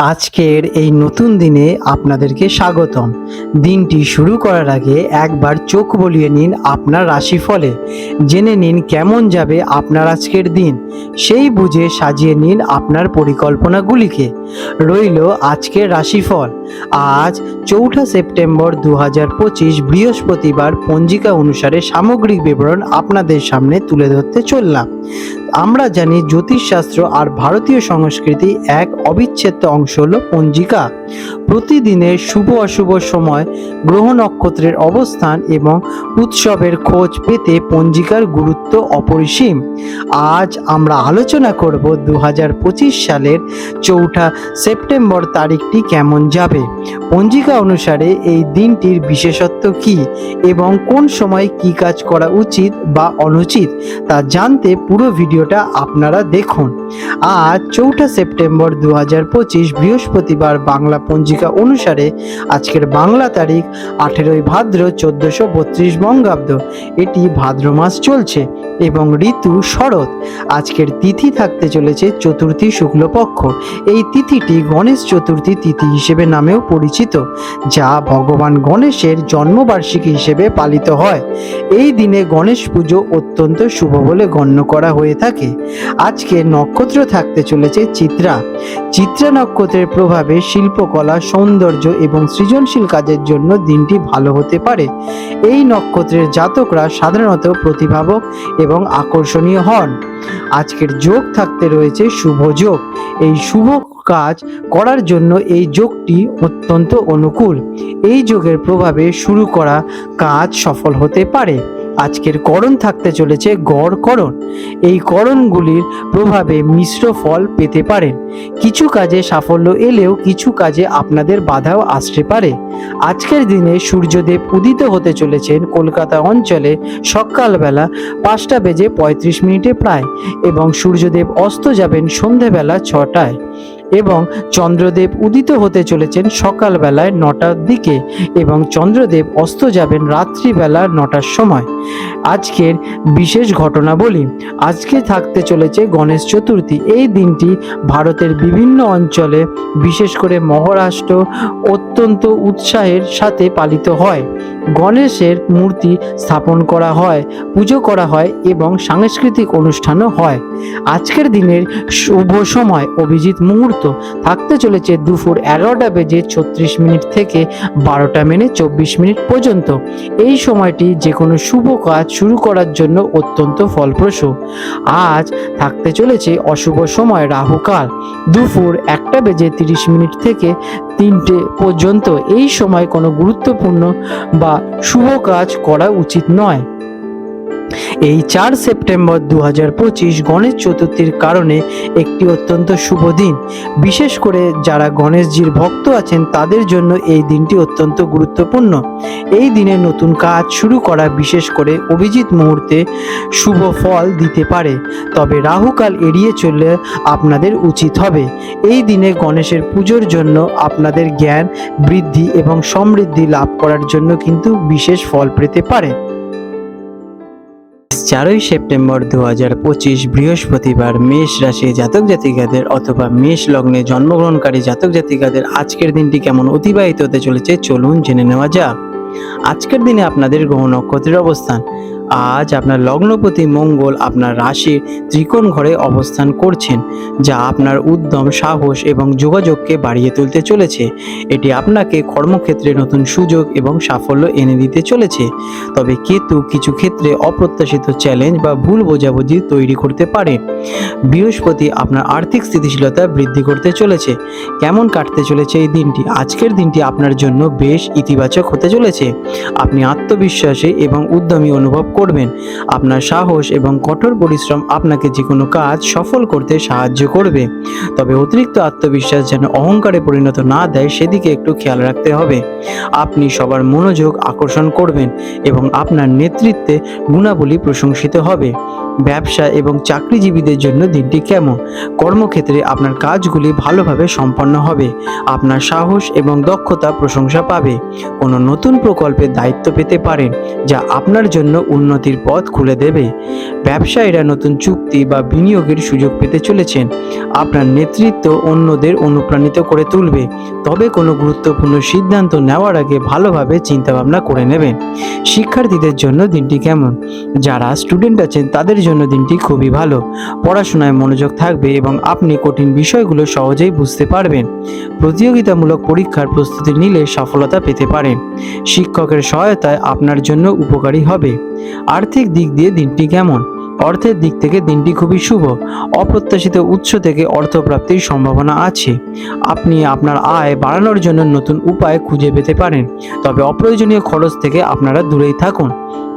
আজকের এই নতুন দিনে আপনাদেরকে স্বাগতম। দিনটি শুরু করার আগে একবার চোখ বলিয়ে নিন আপনার রাশিফলে। জেনে নিন কেমন যাবে আপনার আজকের দিন। সেই বুঝে সাজিয়ে নিন আপনার পরিকল্পনাগুলিকে। রইল আজকের রাশিফল। আজ চৌঠা সেপ্টেম্বর দু হাজার পঁচিশ বৃহস্পতিবার পঞ্জিকা অনুসারে সামগ্রিক বিবরণ আপনাদের সামনে তুলে ধরতে চললাম। আমরা জানি জ্যোতিষশাস্ত্র আর ভারতীয় সংস্কৃতি এক অবিচ্ছেদ্য অংশ হলো পঞ্জিকা। প্রতিদিনের শুভ অশুভ সময়, গ্রহ নক্ষত্রের অবস্থান এবং উৎসবের খোঁজ পেতে পঞ্জিকার গুরুত্ব অপরিসীম। আজ আমরা আলোচনা করব দু হাজার পঁচিশ সালের চৌঠা সেপ্টেম্বর তারিখটি কেমন যাবে? পঞ্জিকা অনুসারে এই দিনটির বিশেষত্ব কি এবং কোন সময় কি কাজ করা উচিত বা অনুচিত তা জানতে পুরো ভিডিওটা আপনারা দেখুন। আজ চৌঠা সেপ্টেম্বর দু পঁচিশ বৃহস্পতিবার বাংলা পঞ্জিকা অনুসারে আজকের বাংলা তারিখ আঠেরোই ভাদ্র চোদ্দোশো বত্রিশ বঙ্গাব্দ। এটি ভাদ্র মাস চলছে এবং ঋতু শরৎ। আজকের তিথি থাকতে চলেছে চতুর্থী শুক্লপক্ষ। এই তিথিটি গণেশ চতুর্থী তিথি হিসেবে নামেও পরিচিত, যা ভগবান গণেশের জন্মবার্ষিকী হিসেবে পালিত হয়। এই দিনে গণেশ পুজো অত্যন্ত শুভ বলে গণ্য করা হয়ে থাকে। আজকে নক্ষত্র থাকতে চলেছে চিত্রা। চিত্রা নক্ষত্রের প্রভাবে শিল্পকলা, সৌন্দর্য এবং সৃজনশীল কাজের জন্য দিনটি ভালো হতে পারে। এই নক্ষত্রের জাতকরা সাধারণত প্রতিভাবক এবং আকর্ষণীয় হন। আজকের যোগ থাকতে রয়েছে শুভ যোগ। এই শুভ কাজ করার জন্য এই যোগটি অত্যন্ত অনুকূল। এই যোগের প্রভাবে শুরু করা কাজ সফল হতে পারে। আজকের করণ থাকতে চলেছে গড় করণ। এই করণগুলির প্রভাবে মিশ্র ফল পেতে পারেন। কিছু কাজে সাফল্য এলেও কিছু কাজে আপনাদের বাধাও আসতে পারে। আজকের দিনে সূর্যদেব উদিত হতে চলেছেন কলকাতা অঞ্চলে সকালবেলা পাঁচটা বেজে পঁয়ত্রিশ মিনিটে প্রায় এবং সূর্যদেব অস্ত যাবেন সন্ধেবেলা ছটায়। এবং চন্দ্রদেব উদিত হতে চলেছেন সকালবেলায় নটার দিকে এবং চন্দ্রদেব অস্ত যাবেন রাত্রিবেলা নটার সময়। আজকের বিশেষ ঘটনা বলি আজকে থাকতে চলেছে গণেশ চতুর্থী। এই দিনটি ভারতের বিভিন্ন অঞ্চলে বিশেষ করে মহারাষ্ট্র অত্যন্ত উৎসাহের সাথে পালিত হয়। গণেশের মূর্তি স্থাপন করা হয়, পুজো করা হয় এবং সাংস্কৃতিক অনুষ্ঠানও হয়। আজকের দিনের শুভ সময় অভিজিৎ মুহূর্ত থাকতে চলেছে দুপুর এগারোটা বেজে ছত্রিশ মিনিট থেকে বারোটা মেনে চব্বিশ মিনিট পর্যন্ত। এই সময়টি যে কোনো শুভ কাজ শুরু করার জন্য অত্যন্ত ফলপ্রসূ। আজ থাকতে চলেছে অশুভ সময় রাহুকাল। দুপুর একটা বেজে তিরিশ মিনিট থেকে তিনটে পর্যন্ত এই সময় কোনো গুরুত্বপূর্ণ বা শুভ কাজ করা উচিত নয়। এই চার সেপ্টেম্বর দু হাজার পঁচিশ গণেশ চতুর্থীর কারণে একটি অত্যন্ত শুভ দিন। বিশেষ করে যারা গণেশজির ভক্ত আছেন, তাদের জন্য এই দিনটি অত্যন্ত গুরুত্বপূর্ণ। এই দিনে নতুন কাজ শুরু করা বিশেষ করে অভিজিৎ মুহূর্তে শুভ ফল দিতে পারে। তবে রাহুকাল এড়িয়ে চললে আপনাদের উচিত হবে। এই দিনে গণেশের পুজোর জন্য আপনাদের জ্ঞান, বৃদ্ধি এবং সমৃদ্ধি লাভ করার জন্য কিন্তু বিশেষ ফল পেতে পারে। চারই সেপ্টেম্বর দু হাজার পঁচিশ বৃহস্পতিবার মেষ রাশি জাতক জাতিকাদের অথবা মেষ লগ্নে জন্মগ্রহণকারী জাতক জাতিকাদের আজকের দিনটি কেমন অতিবাহিত হতে চলেছে চলুন জেনে নেওয়া যাক। আজকের দিনে আপনাদের গ্রহ নক্ষত্রের অবস্থান। আজ আপনার লগ্নপতি মঙ্গল আপনার রাশির ত্রিকোণ ঘরে অবস্থান করছেন, যা আপনার উদ্যম, সাহস এবং যোগাযোগকে বাড়িয়ে তুলতে চলেছে। এটি আপনাকে কর্মক্ষেত্রে নতুন সুযোগ এবং সাফল্য এনে দিতে চলেছে। তবে কেতু কিছু ক্ষেত্রে অপ্রত্যাশিত চ্যালেঞ্জ বা ভুল বোঝাবুঝি তৈরি করতে পারে। বৃহস্পতি আপনার আর্থিক স্থিতিশীলতা বৃদ্ধি করতে চলেছে। কেমন কাটতে চলেছে এই দিনটি? আজকের দিনটি আপনার জন্য বেশ ইতিবাচক হতে চলেছে। আপনি আত্মবিশ্বাসী এবং উদ্যমী অনুভব করবেন। আপনার সাহস এবং কঠোর পরিশ্রম আপনাকে যে কোনো কাজ সফল করতে সাহায্য করবে। তবে অতিরিক্ত আত্মবিশ্বাস যেন অহংকারে পরিণত না দেয়, সেদিকে একটু খেয়াল রাখতে হবে। আপনি সবার মনোযোগ আকর্ষণ করবেন এবং আপনার নেতৃত্বে গুণাবলী প্রশংসিত হবে। ব্যবসা এবং চাকরিজীবীদের জন্য দিনটি কেমন? কর্মক্ষেত্রে আপনার কাজগুলি ভালোভাবে সম্পন্ন হবে। আপনার সাহস এবং দক্ষতা প্রশংসা পাবে। কোনো নতুন প্রকল্পে দায়িত্ব পেতে পারেন, যা আপনার জন্য উন্নতি উন্নতির পথ খুলে দেবে। ব্যবসায়ীরা নতুন চুক্তি বা বিনিয়োগের সুযোগ পেতে চলেছেন। আপনার নেতৃত্ব অন্যদের অনুপ্রাণিত করে তুলবে। তবে কোনো গুরুত্বপূর্ণ সিদ্ধান্ত নেওয়ার আগে ভালোভাবে চিন্তাভাবনা করে নেবেন। শিক্ষার্থীদের জন্য দিনটি কেমন? যারা স্টুডেন্ট আছেন, তাদের জন্য দিনটি খুবই ভালো। পড়াশোনায় মনোযোগ থাকবে এবং আপনি কঠিন বিষয়গুলো সহজেই বুঝতে পারবেন। প্রতিযোগিতামূলক পরীক্ষার প্রস্তুতি নিলে সফলতা পেতে পারেন। শিক্ষকের সহায়তায় আপনার জন্য উপকারী হবে। আর্থিক দিক দিয়ে দিনটি কেমন? অর্থের দিক থেকে দিনটি খুবই শুভ। অপ্রত্যাশিত উৎস থেকে অর্থপ্রাপ্তির সম্ভাবনা আছে। আপনি আপনার আয় বাড়ানোর জন্য নতুন উপায় খুঁজে পেতে পারেন। তবে অপ্রয়োজনীয় খরচ থেকে আপনারা দূরেই থাকুন।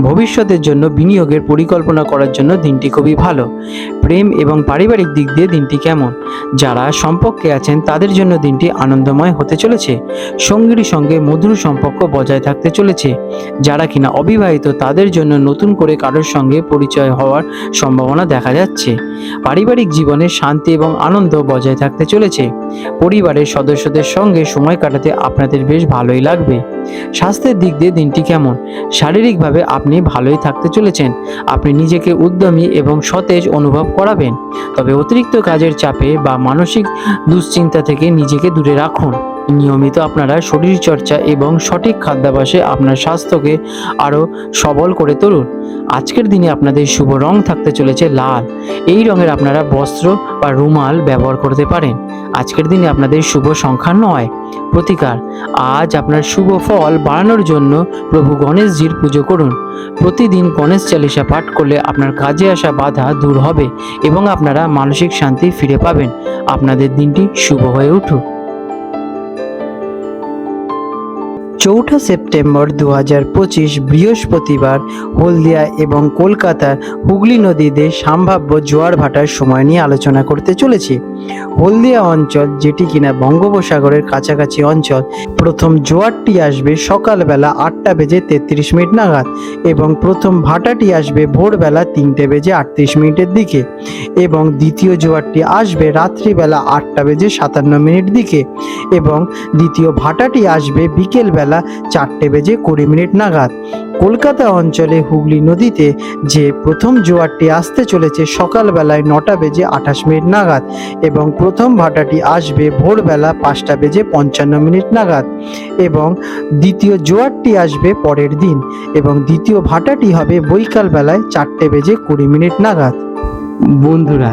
ভবিষ্যতের জন্য বিনিয়োগের পরিকল্পনা করার জন্য দিনটি খুবই ভালো। প্রেম এবং পারিবারিক দিক দিয়ে দিনটি কেমন? যারা সম্পর্কে আছেন, তাদের জন্য দিনটি আনন্দময় হতে চলেছে। সঙ্গীর সঙ্গে মধুর সম্পর্ক বজায় থাকতে চলেছে। যারা কিনা অবিবাহিত, তাদের জন্য নতুন করে কারোর সঙ্গে পরিচয় হওয়ার সম্ভাবনা দেখা যাচ্ছে। পারিবারিক জীবনে শান্তি এবং আনন্দ বজায় থাকতে চলেছে। পরিবারের সদস্যদের সঙ্গে সময় কাটাতে আপনাদের বেশ ভালোই লাগবে। স্বাস্থ্যের দিক দিয়ে দিনটি কেমন? শারীরিকভাবে আপনি ভালোই থাকতে চলেছেন। আপনি নিজেকে উদ্যমী এবং সতেজ অনুভব করাবেন। তবে অতিরিক্ত কাজের চাপে বা মানসিক দুশ্চিন্তা থেকে নিজেকে দূরে রাখুন। নিয়মিত আপনারা শরীরচর্চা এবং সঠিক খাদ্যাভ্যাসে আপনার স্বাস্থ্যকে আরও সবল করে তুলুন। আজকের দিনে আপনাদের শুভ রং থাকতে চলেছে লাল। এই রঙের আপনারা বস্ত্র বা রুমাল ব্যবহার করতে পারেন। আজকের দিনে আপনাদের শুভ সংখ্যা নয়। প্রতিকার, আজ আপনার শুভ ফল বাড়ানোর জন্য প্রভু গণেশজির পুজো করুন। প্রতিদিন গণেশ চালিসা পাঠ করলে আপনার কাজে আসা বাধা দূর হবে এবং আপনারা মানসিক শান্তি ফিরে পাবেন। আপনাদের দিনটি শুভ হয়ে উঠুক। চৌঠা সেপ্টেম্বর দু হাজার পঁচিশ বৃহস্পতিবার হলদিয়া এবং কলকাতার হুগলি নদীতে সম্ভাব্য জোয়ার ভাটার সময় নিয়ে আলোচনা করতে চলেছি। হলদিয়া অঞ্চল, যেটি কিনা বঙ্গোপসাগরের কাছাকাছি অঞ্চল, প্রথম জোয়ারটি আসবে সকালবেলা আটটা বেজে তেত্রিশ মিনিট নাগাদ এবং প্রথম ভাটাটি আসবে ভোরবেলা তিনটে বেজে আটত্রিশ মিনিটের দিকে এবং দ্বিতীয় জোয়ারটি আসবে রাত্রিবেলা আটটা বেজে সাতান্ন মিনিট দিকে এবং দ্বিতীয় ভাটাটি আসবে বিকেলবেলা চারটে বেজে কুড়ি মিনিট নাগাদ। কলকাতা অঞ্চলে হুগলি নদীতে যে প্রথম জোয়ারটি আসতে চলেছে সকালবেলায় নটা বেজে আঠাশ মিনিট নাগাদ এবং প্রথম ভাটাটি আসবে ভোরবেলা পাঁচটা বেজে পঞ্চান্ন মিনিট নাগাদ এবং দ্বিতীয় জোয়ারটি আসবে পরের দিন এবং দ্বিতীয় ভাটাটি হবে বৈকাল বেলায় চারটে বেজে কুড়ি মিনিট নাগাদ। বন্ধুরা